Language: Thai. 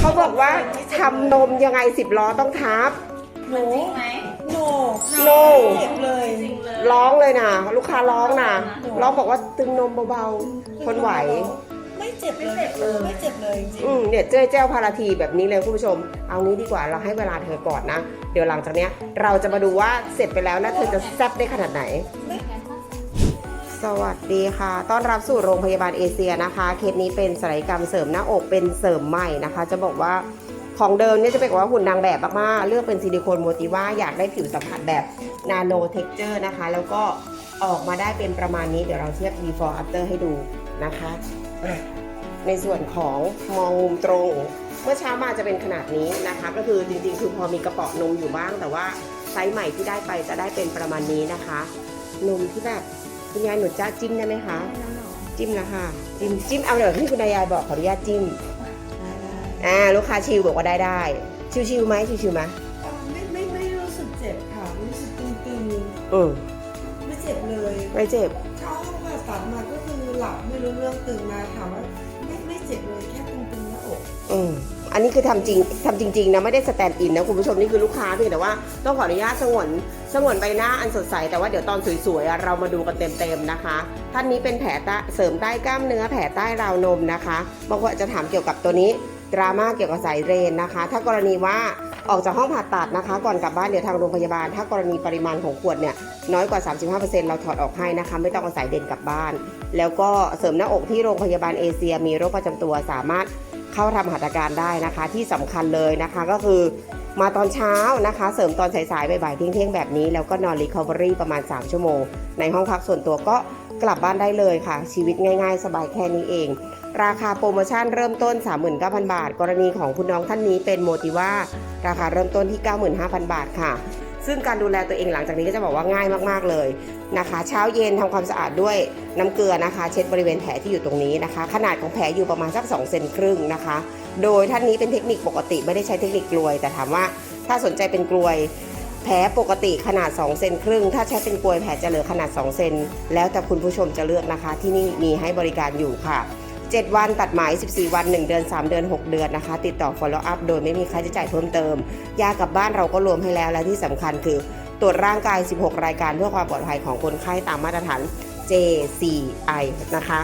เขาบอกว่าทำนมยังไงสิบล้อต้องทับ หนูจริงไหม โน No เจ็บเลย จริงเลยร้องเลยนะลูกค้าร้องนะร้องบอกว่าตึงนมเบาๆทนไหว ไม่เจ็บเลยเออไม่เจ็บเลยจริงอืมเนี่ยเจ้ยเจ้าพาราทีแบบนี้เลยคุณผู้ชม เอางี้ดีกว่าเราให้เวลาเธอก่อนนะ เดี๋ยวหลังจากเนี้ย เราจะมาดูว่าเสร็จไปแล้วนะเธอจะแซ่บได้ขนาดไหน สวัสดีค่ะ ต้อนรับสู่โรงพยาบาลเอเชียนะคะ เคสนี้เป็นศัลยกรรมเสริมหน้าอกเป็นเสริมใหม่นะคะ จะบอกว่าของเดิมเนี่ยจะเป็นว่าหุ่นนางแบบมากๆ เลือกเป็นซิลิโคนโมติว่าอยากได้ผิวสัมผัสแบบนาโนเท็กเจอร์นะคะ แล้วก็ออกมาได้เป็นประมาณนี้ เดี๋ยวเราเทียบ before after ให้ดูนะคะ ในส่วนของมองมุมตรง เมื่อเช้ามาจะเป็นขนาดนี้นะคะ ก็คือจริงๆ คือพอมีกระป๋อนมอยู่บ้าง แต่ว่าไซส์ใหม่ที่ได้ไปจะได้เป็นประมาณนี้นะคะ นมที่แบบ คุณยายหนูจ้าจิ้มได้ไหมคะ จิ้มนะคะจิ้มจิ้มเอาเดี๋ยวที่คุณยายบอกขออนุญาตจิ้มอ่าลูกค้าชิวบอกว่าได้ได้ ชิวชิวๆไหมชิวชิวๆไหมไม่ไม่ไม่รู้สึกเจ็บค่ะรู้สึกตึงอืมๆไม่เจ็บเลยไม่เจ็บเช้าผ่าตัดมาก็คือหลับไม่รู้เรื่องตื่นมาถามว่าไม่ไม่เจ็บเลยแค่ตึงๆหน้าอกอืมอันนี้คือทำจริงทำจริง ๆ นะไม่ได้สแตนด์อินนะคุณผู้ชมนี่คือลูกค้าเพียงแต่ว่าต้องขออนุญาตสงวน สงวนใบหน้าอันสดใสแต่ว่าเดี๋ยวตอนสวยๆเรามาดูกันเต็มๆนะคะ ท่านนี้เป็นแผลใต้เสริมใต้กล้ามเนื้อแผลใต้ราวนมนะคะบางคนจะถามเกี่ยวกับตัวนี้ดราม่าเกี่ยวกับสายเรนนะคะ ถ้ากรณีว่าออกจากห้องผ่าตัดนะคะ ก่อนกลับบ้านเดี๋ยวทางโรงพยาบาล ถ้ากรณีปริมาณของขวดเนี่ยน้อยกว่า 35%เราถอดออกให้นะคะ ไม่ต้องเอาสายเด่นกลับบ้าน แล้วก็เสริมหน้าอกที่โรงพยาบาลเอเชีย มีโรคประจำตัวสามารถเข้าทำหัตถการได้นะคะ ที่สำคัญเลยนะคะก็คือ มาตอนเช้านะคะ เสริมตอนสายๆบ่ายๆเที่ยงๆแบบนี้ แล้วก็นอนรีคอเวอรี่ประมาณ 3 ชั่วโมง ในห้องพักส่วนตัวก็กลับบ้านได้เลยค่ะ ชีวิตง่ายๆ สบายแค่นี้เอง ราคาโปรโมชั่นเริ่มต้น 39,000 บาท กรณีของคุณน้องท่านนี้เป็นโมติว่าราคาเริ่มต้นที่ 95,000 บาทค่ะ ซึ่งการดูแลตัวเองหลังจากนี้ก็จะบอกว่าง่ายมากๆเลยนะคะ เช้าเย็นทำความสะอาดด้วยน้ำเกลือนะคะ เช็ดบริเวณแผลที่อยู่ตรงนี้นะคะ ขนาดของแผลอยู่ประมาณสัก2เซนครึ่งนะคะ โดยท่านนี้เป็นเทคนิคปกติไม่ได้ใช้เทคนิคกลวย แต่ถามว่าถ้าสนใจเป็นกลวยแผลปกติขนาด 2 เซนครึ่ง ถ้าใช้เป็นกลวยแผลจะเหลือขนาด 2 เซน แล้วแต่คุณผู้ชมจะเลือกนะคะ ที่นี่มีให้บริการอยู่ค่ะ 7 วันตัดไหม14 วัน 1 เดือน 3 เดือน 6 เดือนนะคะ ติดต่อ follow up โดยไม่มีค่าใช้จ่ายเพิ่มเติม ยากลับบ้านเราก็รวมให้แล้วและที่สำคัญคือ ตรวจร่างกาย 16 รายการเพื่อความปลอดภัยของคนไข้ตามมาตรฐาน JCI นะคะ